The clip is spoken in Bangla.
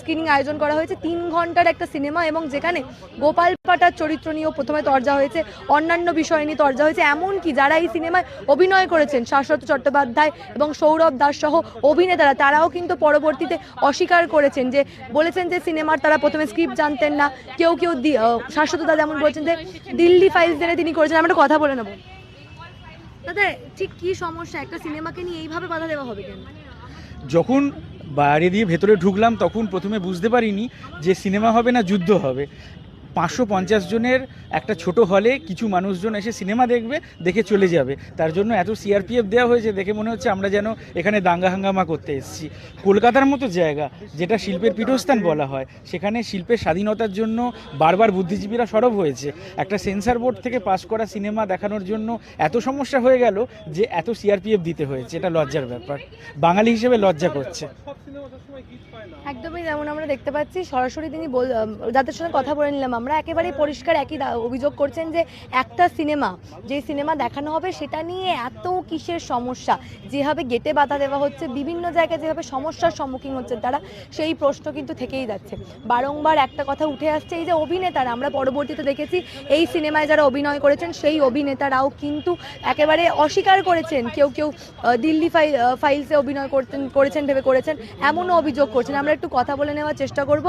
স্ক্রিনিং আয়োজন করা হয়েছে। তিন ঘণ্টার একটা সিনেমা এবং যেখানে গোপাল পাটার চরিত্র নিয়েও প্রথমে তর্জা হয়েছে, অন্যান্য বিষয় নিয়ে তর্জা হয়েছে, এমনকি যারা এই সিনেমায় অভিনয় করেছেন, শাশ্বত চট্টোপাধ্যায় এবং সৌরভ দাস সহ অভিনেতারা, তারাও কিন্তু পরবর্তীতে অস্বীকার করেছেন যে, বলেছেন যে সিনেমার তারা প্রথমে স্ক্রিপ্ট জানতেন না। কেউ কেউ শাশ্বত দা যেমন বলছেন যে, দিল্লি ফাইলস জেনে তিনি করেছেন। একটা কথা বলে নেব। দাদা, ঠিক কি সমস্যা? একটা সিনেমাকে নিয়ে এইভাবে বাধা দেওয়া হবে কেন? যখন বাইরে দিয়ে ভেতরে ঢুকলাম তখন প্রথমে বুঝতে পারিনি যে সিনেমা হবে না যুদ্ধ হবে। পাঁচশো পঞ্চাশ জনের একটা ছোট হলে কিছু মানুষজন এসে সিনেমা দেখবে দেখে চলে যাবে। তার জন্য এত সিআরপিএফ দেওয়া হয়েছে দেখে মনে হচ্ছে আমরা যেন এখানে দাঙ্গা হাঙ্গামা করতে এসেছি। কলকাতার মতো জায়গা যেটা শিল্পের পীঠস্থান বলা হয় সেখানে শিল্পের স্বাধীনতার জন্য বারবার বুদ্ধিজীবীরা সরব হয়েছে। একটা সেন্সার বোর্ড থেকে পাস করা সিনেমা দেখানোর জন্য এত সমস্যা হয়ে গেল যে এত সিআরপিএফ দিতে হয়েছে এটা লজ্জার ব্যাপার। বাঙালি হিসেবে লজ্জা করছে। একদমই যেমন আমরা দেখতে পাচ্ছি সরাসরি তিনি যাদের সঙ্গে কথা বলে নিলাম আমরা একেবারেই পরিষ্কার একই অভিযোগ করছেন যে একটা সিনেমা, যে সিনেমা দেখানো হবে সেটা নিয়ে এত কিসের সমস্যা? যেভাবে গেটে বাধা দেওয়া হচ্ছে, বিভিন্ন জায়গায় যেভাবে সমস্যার সম্মুখীন হচ্ছে তারা, সেই প্রশ্ন কিন্তু থেকেই যাচ্ছে। বারংবার একটা কথা উঠে আসছে, এই যে অভিনেতারা, আমরা পরবর্তীতে দেখেছি এই সিনেমায় যারা অভিনয় করেছেন, সেই অভিনেতারাও কিন্তু একেবারে অস্বীকার করেছেন। কেউ কেউ দিল্লি ফাইল ফাইলসে অভিনয় করতেন, করেছেন, ভেবে করেছেন, এমনও অভিযোগ করছেন। আমরা একটু কথা বলে নেওয়ার চেষ্টা করব।